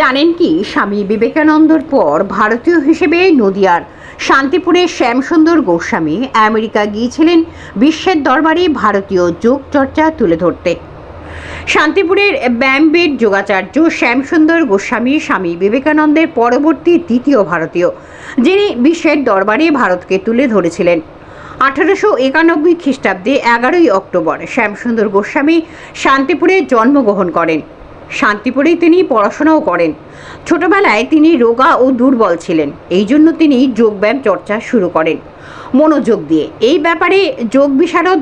জানেন কি? স্বামী বিবেকানন্দর পর ভারতীয় হিসেবে নদিয়ার শান্তিপুরের শ্যামসুন্দর গোস্বামী আমেরিকা গিয়েছিলেন বিশ্বের দরবারে ভারতীয় যোগ চর্চা তুলে ধরতে। শান্তিপুরের ব্যামবেদ যোগাচার্য শ্যামসুন্দর গোস্বামী স্বামী বিবেকানন্দের পরবর্তী দ্বিতীয় ভারতীয়, যিনি বিশ্বের দরবারে ভারতকে তুলে ধরেছিলেন। আঠারোশো একানব্বই খ্রিস্টাব্দে এগারোই অক্টোবর শ্যামসুন্দর গোস্বামী শান্তিপুরে জন্মগ্রহণ করেন। শান্তিপুরেই তিনি পড়াশোনাও করেন। ছোটবেলায় তিনি রোগা ও দুর্বল ছিলেন, এই জন্য তিনি যোগব্যায়াম চর্চা শুরু করেন। মনোযোগ দিয়ে, এই ব্যাপারে যোগ বিশারদ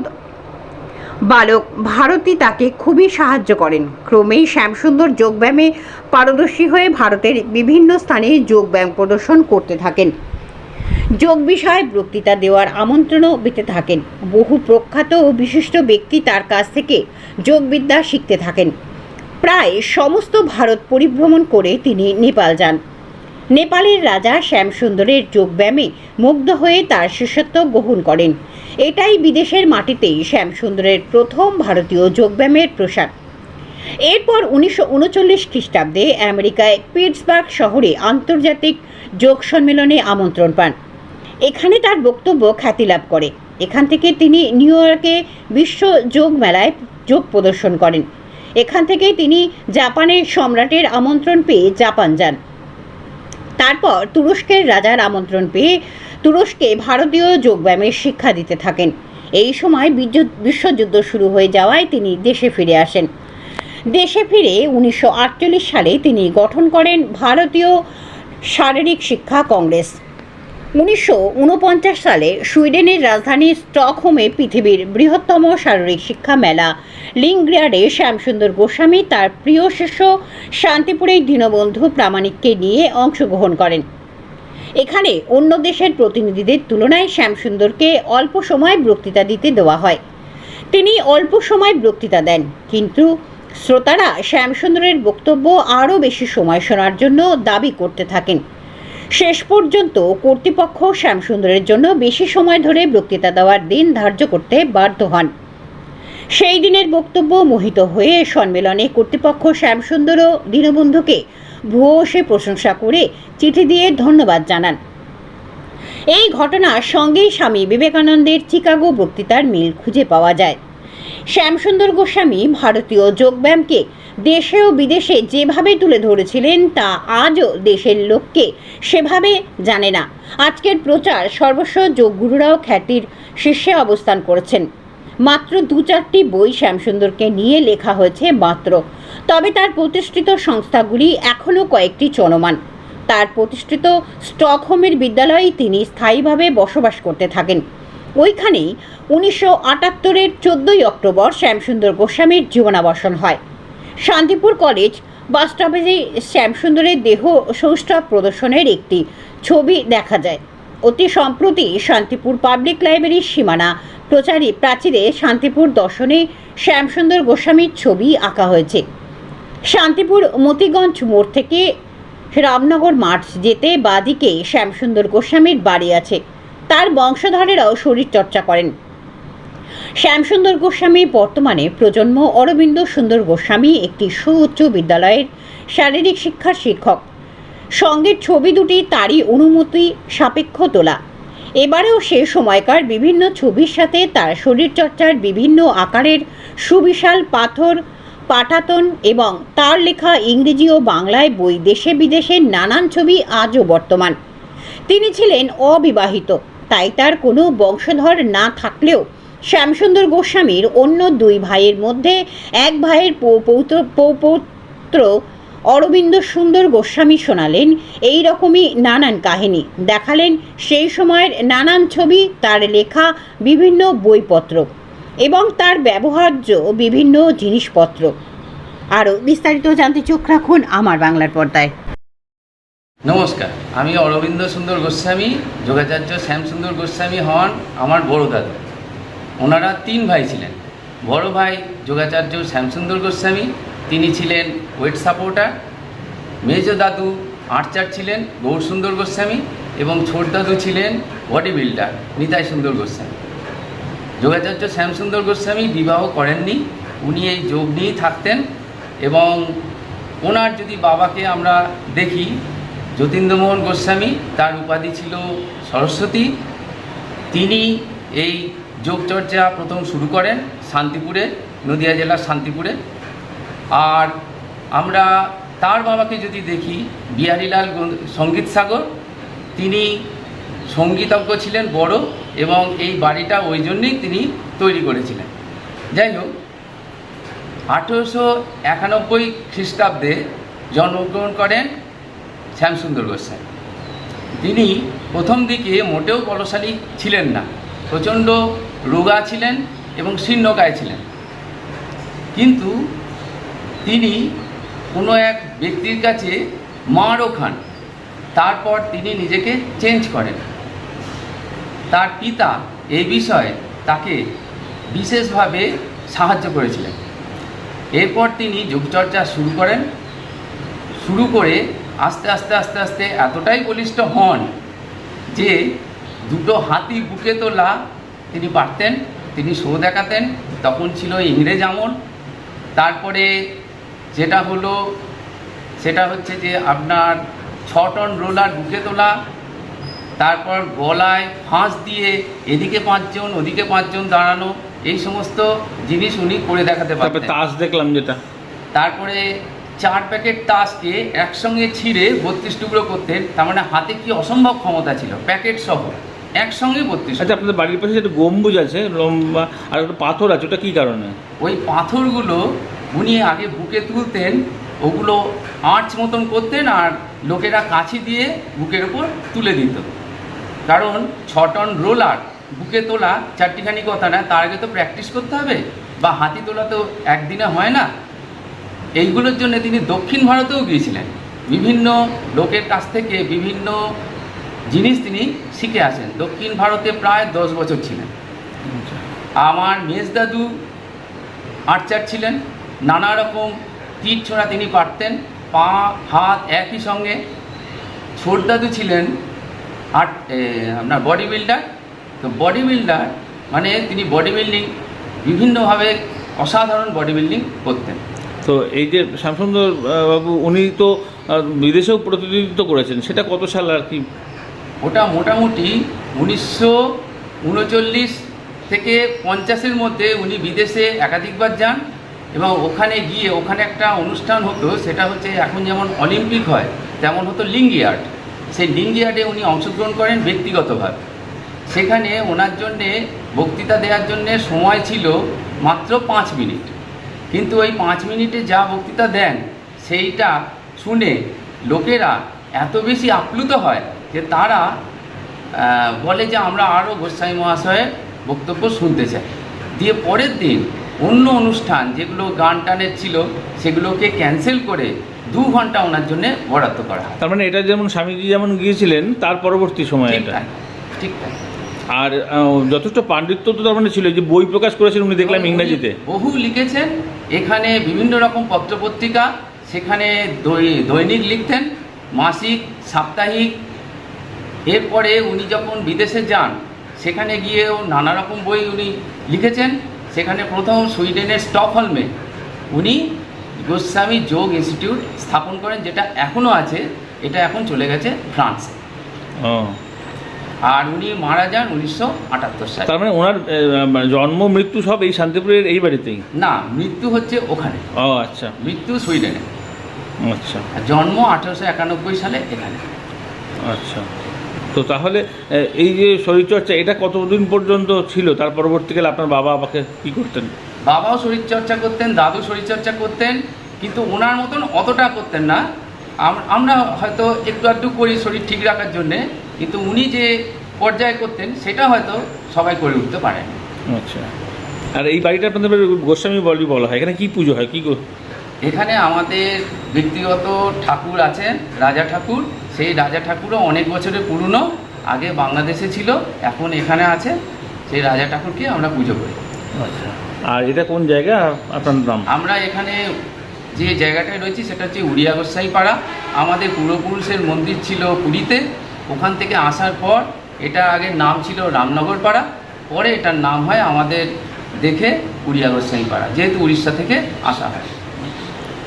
বালক ভারতী তাকে খুবই সাহায্য করেন। ক্রমেই শ্যামসুন্দর যোগব্যায়ামে পারদর্শী হয়ে ভারতের বিভিন্ন স্থানে যোগব্যায়াম প্রদর্শন করতে থাকেন। যোগ বিষয়ে বক্তৃতা দেওয়ার আমন্ত্রণও পেতে থাকেন। বহু প্রখ্যাত ও বিশিষ্ট ব্যক্তি তার কাছ থেকে যোগবিদ্যা শিখতে থাকেন। সমস্ত ভারত পরিভ্রমণ করে তিনি নেপাল যান। নেপালের রাজা শ্যামসুন্দরের যোগব্যায়ামে মুগ্ধ হয়ে তার শিষ্যত্ব গ্রহণ করেন। এটাই বিদেশের মাটিতেই শ্যামসুন্দরের প্রথম ভারতীয় যোগব্যায়ামের প্রসার। এরপর উনিশশো উনচল্লিশ খ্রিস্টাব্দে আমেরিকায় পিটসবার্গ শহরে আন্তর্জাতিক যোগ সম্মেলনে আমন্ত্রণ পান। এখানে তার বক্তব্য খ্যাতি লাভ করে। এখান থেকে তিনি নিউ ইয়র্কে বিশ্ব যোগ মেলায় যোগ প্রদর্শন করেন। এখান থেকেই তিনি জাপানের সম্রাটের আমন্ত্রণ পেয়ে জাপান যান। তারপর তুরস্কের রাজার আমন্ত্রণ পেয়ে তুরস্কে ভারতীয় যোগব্যায়ামের শিক্ষা দিতে থাকেন। এই সময় বিশ্বযুদ্ধ শুরু হয়ে যাওয়ায় তিনি দেশে ফিরে আসেন। দেশে ফিরে উনিশশো আটচল্লিশ সালে তিনি গঠন করেন ভারতীয় শারীরিক শিক্ষা কংগ্রেস। উনিশশো উনপঞ্চাশ সালে সুইডেনের রাজধানী স্টকহোমে পৃথিবীর বৃহত্তম শারীরিক শিক্ষা মেলা। লিঙ্গ্রিয়ারে শ্যামসুন্দর গোস্বামী তার প্রিয় শিষ্য শান্তিপুরের দীনবন্ধু প্রামাণিককে নিয়ে অংশগ্রহণ করেন। এখানে অন্য দেশের প্রতিনিধিদের তুলনায় শ্যামসুন্দরকে অল্প সময় বক্তৃতা দিতে দেওয়া হয়। তিনি অল্প সময় বক্তৃতা দেন, কিন্তু শ্রোতারা শ্যামসুন্দরের বক্তব্য আরও বেশি সময় শোনার জন্য দাবি করতে থাকেন। শেষ পর্যন্ত কর্তৃপক্ষ শ্যামসুন্দরের জন্য বেশি সময় ধরে বক্তৃতা দেওয়ার দিন ধার্য করতে বাধ্য হন। সেই দিনের বক্তব্য মোহিত হয়ে সম্মেলনে কর্তৃপক্ষ শ্যামসুন্দর ও দীনবন্ধুকে ভূয়সে প্রশংসা করে চিঠি দিয়ে ধন্যবাদ জানান। এই ঘটনার সঙ্গেই স্বামী বিবেকানন্দের চিকাগো বক্তৃতার মিল খুঁজে পাওয়া যায়। শ্যামসুন্দর গোস্বামী ভারতীয় যোগব্যায়ামকে দেশে ও বিদেশে যেভাবে তুলে ধরেছিলেন, তা আজও দেশের লোককে সেভাবে জানে না। আজকের প্রচার সর্বস্ব যোগগুরুরাও খ্যাতির শীর্ষে অবস্থান করেছেন। মাত্র দু চারটি বই শ্যামসুন্দরকে নিয়ে লেখা হয়েছে মাত্র। তবে তার প্রতিষ্ঠিত সংস্থাগুলি এখনও কয়েকটি চলমান। তার প্রতিষ্ঠিত স্টকহোমের বিদ্যালয়েই তিনি স্থায়ীভাবে বসবাস করতে থাকেন। ওইখানেই উনিশশো আটাত্তরের চোদ্দোই অক্টোবর শ্যামসুন্দর গোস্বামীর জীবনাবসান হয়। শান্তিপুর কলেজ বাসস্টপেজে শ্যামসুন্দরের দেহ সৌষ্ঠব প্রদর্শনের একটি ছবি দেখা যায়। অতি সম্প্রতি শান্তিপুর পাবলিক লাইব্রেরির সীমানা প্রচারী প্রাচীরে শান্তিপুর দর্শনে শ্যামসুন্দর গোস্বামীর ছবি আঁকা হয়েছে। শান্তিপুর মতিগঞ্জ মোড় থেকে রামনগর মাঠ যেতে বাদিকে শ্যামসুন্দর গোস্বামীর বাড়ি আছে। তার বংশধরেরাও শরীরচর্চা করেন। শ্যামসুন্দর গোস্বামী বর্তমানে প্রজন্ম অরবিন্দ সুন্দর গোস্বামী একটি সুউচ্চ বিদ্যালয়ের শারীরিক শিক্ষার শিক্ষক। সঙ্গের ছবি দুটি, তারই অনুমতি সাপেক্ষ তোলা। এবারেও সে সময়কার বিভিন্ন ছবির সাথে তার শরীরচর্চার বিভিন্ন আকারের সুবিশাল পাথর, পাঠাতন এবং তার লেখা ইংরেজি ও বাংলায় বই দেশে বিদেশের নানান ছবি আজও বর্তমান। তিনি ছিলেন অবিবাহিত, তাই তার কোনো বংশধর না থাকলেও শ্যামসুন্দর গোস্বামীর অন্য দুই ভাইয়ের মধ্যে এক ভাইয়ের পৌ- পৌত্র, পৌপৌত্র অরবিন্দ সুন্দর গোস্বামী শোনালেন, এই রকমই নানান কাহিনী। দেখালেন, সেই সময়ের নানান ছবি, তার লেখা, বিভিন্ন বইপত্র এবং তার ব্যবহার্য বিভিন্ন জিনিসপত্র। আরও বিস্তারিত জানতে চোখ রাখুন আমার বাংলার পর্দায়। নমস্কার, আমি অরবিন্দ সুন্দর গোস্বামী, যোগাচার্য শ্যামসুন্দর গোস্বামী হন আমার বড় দাদু। ওনারা তিন ভাই ছিলেন। বড় ভাই যোগাচার্য শ্যামসুন্দর গোস্বামী, তিনি ছিলেন ওয়েট সাপোর্টার। মেজ দাদু আর্চার ছিলেন গৌর সুন্দর গোস্বামী এবং ছোট দাদু ছিলেন বডি বিল্ডার নিতাই সুন্দর গোস্বামী। যোগাচার্য শ্যামসুন্দর গোস্বামী বিবাহ করেননি, উনি এই যোগ নিয়েই থাকতেন এবং ওনার যদি বাবাকে আমরা দেখি, যতীন্দ্রমোহন গোস্বামী, তার উপাধি ছিল সরস্বতী। তিনি এই যোগচর্চা প্রথম শুরু করেন শান্তিপুরে, নদিয়া জেলার শান্তিপুরে। আর আমরা তার বাবাকে যদি দেখি, বিহারীলাল সংগীত সাগর, তিনি সঙ্গীতজ্ঞ ছিলেন বড় এবং এই বাড়িটা ওই জন্যেই তিনি তৈরি করেছিলেন। যাই হোক, আঠেরোশো একানব্বই খ্রিস্টাব্দে জন্মগ্রহণ করেন শ্যামসুন্দর গোস্বামী। তিনি প্রথম দিকে মোটেও বলশালী ছিলেন না, প্রচণ্ড রোগা ছিলেন এবং শীর্ণকায় ছিলেন। কিন্তু তিনি কোনো এক ব্যক্তির কাছে মারও খান। তারপর তিনি নিজেকে চেঞ্জ করেন। তার পিতা এই বিষয়ে তাকে বিশেষভাবে সাহায্য করেছিলেন। এরপর তিনি যোগচর্চা শুরু করেন। শুরু করে আস্তে আস্তে আস্তে আস্তে এতটাই বলিষ্ঠ হন যে দুটো হাতি বুকে তোলা তিনি পারতেন তিনি শো দেখাতেন তখন ছিল ইংরেজ আমল। তারপরে যেটা হলো সেটা হচ্ছে যে আপনার ছ টন রোলার বুকে তোলা তারপর গলায় ফাঁস দিয়ে এদিকে পাঁচজন ওদিকে পাঁচজন দাঁড়ানো এই সমস্ত জিনিস উনি করে দেখাতে পারতেন। তাস দেখলাম যেটা। তারপরে চার প্যাকেট তাসকে একসঙ্গে ছিঁড়ে বত্রিশ টুকরো করতেন তার মানে হাতে কি অসম্ভব ক্ষমতা ছিল প্যাকেট সহ। একসঙ্গে বত্রিশ আচ্ছা আপনাদের বাড়ির পাশে একটা গম্বুজ আছে লম্বা আর একটা পাথর আছে ওটা কী কারণে? ওই পাথরগুলো উনি আগে বুকে তুলতেন ওগুলো আঁচ মতন করতেন আর লোকেরা কাছি দিয়ে বুকের ওপর তুলে দিত। কারণ ছ টন রোলার বুকে তোলা চারটিখানি কথা না তার আগে তো প্র্যাকটিস করতে হবে বা হাতি তোলা তো একদিনে হয় না। এইগুলোর জন্য তিনি দক্ষিণ ভারতেও গিয়েছিলেন। বিভিন্ন লোকের কাছ থেকে বিভিন্ন জিনিস তিনি শিখে আসেন। দক্ষিণ ভারতে প্রায় দশ বছর ছিলেন। আমার মেজদাদু আর্চার ছিলেন। নানা রকম তীর ছোড়া তিনি পারতেন পা হাত একই সঙ্গে। ছোট দাদু ছিলেন আর্ট আপনার বডি বিল্ডার তো বডি বিল্ডার মানে তিনি বডি বিল্ডিং বিভিন্নভাবে অসাধারণ বডি বিল্ডিং করতেন। তো এই যে শ্যামসুন্দর বাবু উনি তো বিদেশেও প্রতিনিধিত্ব করেছেন। সেটা কত সাল আর কি ওটা মোটামুটি উনিশশো উনচল্লিশ থেকে পঞ্চাশের মধ্যে উনি বিদেশে একাধিকবার যান এবং ওখানে গিয়ে ওখানে একটা অনুষ্ঠান হতো, সেটা হচ্ছে এখন যেমন অলিম্পিক হয়, তেমন হতো লিঙ্গি আর্ট। সেই লিঙ্গি আর্টে উনি অংশগ্রহণ করেন ব্যক্তিগতভাবে। সেখানে ওনার জন্যে বক্তৃতা দেওয়ার জন্যে সময় ছিল মাত্র পাঁচ মিনিট। কিন্তু ওই পাঁচ মিনিটে যা বক্তৃতা দেন, সেইটা শুনে লোকেরা এত বেশি আপ্লুত হয় যে তারা বলে যে আমরা আরও গোস্বামী মহাশয়ের বক্তব্য শুনতে চাই। দিয়ে পরের দিন অন্য অনুষ্ঠান যেগুলো গান টানের ছিল সেগুলোকে ক্যান্সেল করে দু ঘণ্টা ওনার জন্য বরাদ্দ করা হয়। তার মানে এটা যেমন স্বামীজি যেমন গিয়েছিলেন তার পরবর্তী সময় এটা। ঠিক তাই। আর যথেষ্ট পাণ্ডিত্য তো তার মানে ছিল যে বই প্রকাশ করেছেন উনি দেখলাম ইংরেজিতে। বহু লিখেছেন এখানে বিভিন্ন রকম পত্রপত্রিকা সেখানে দৈনিক লিখতেন মাসিক সাপ্তাহিক এরপরে উনি যখন বিদেশে যান সেখানে গিয়েও নানা রকম বই উনি লিখেছেন। সেখানে প্রথম সুইডেনের স্টকহোলমে উনি গোস্বামী যোগ ইনস্টিটিউট স্থাপন করেন যেটা এখনও আছে এটা এখন চলে গেছে ফ্রান্সে। ও। আর উনি মারা যান উনিশশো আটাত্তর সালে। তার মানে ওনার জন্ম মৃত্যু সব এই শান্তিপুরের এই বাড়িতেই? না মৃত্যু হচ্ছে ওখানে। ও আচ্ছা। মৃত্যু সুইডেনে। আচ্ছা। জন্ম আঠেরোশো একানব্বই সালে এখানে। আচ্ছা। তো তাহলে এই যে শরীরচর্চা এটা কতদিন পর্যন্ত ছিল? তার পরবর্তীকালে আপনার বাবা আমাকে কি করতেন? বাবাও শরীরচর্চা করতেন দাদু শরীরচর্চা করতেন কিন্তু ওনার মতন অতটা করতেন না। আমরা হয়তো একটু আধটু করি শরীর ঠিক রাখার জন্যে কিন্তু উনি যে পর্যায়ে করতেন সেটা হয়তো সবাই করে উঠতে পারেন। আচ্ছা। আর এই বাড়িটা আপনাদের গোস্বামী বলি বলা হয় এখানে কি পুজো হয়? কি এখানে আমাদের ব্যক্তিগত ঠাকুর আছেন রাজা ঠাকুর। সেই রাজা ঠাকুরও অনেক বছরের পুরনো আগে বাংলাদেশে ছিল এখন এখানে আছে। সেই রাজা ঠাকুরকে আমরা পুজো করি। আচ্ছা। আর এটা কোন জায়গা? আপনার নাম? আমরা এখানে যে জায়গাটায় রয়েছি সেটা হচ্ছে উড়িয়া গোসাই পাড়া আমাদের পূর্বপুরুষের মন্দির ছিল পুরীতে। ওখান থেকে আসার পর এটা আগের নাম ছিল রামনগর পাড়া পরে এটার নাম হয় আমাদের দেখে উড়িয়া গোসাই পাড়া যেহেতু উড়িষ্যা থেকে আসা হয়।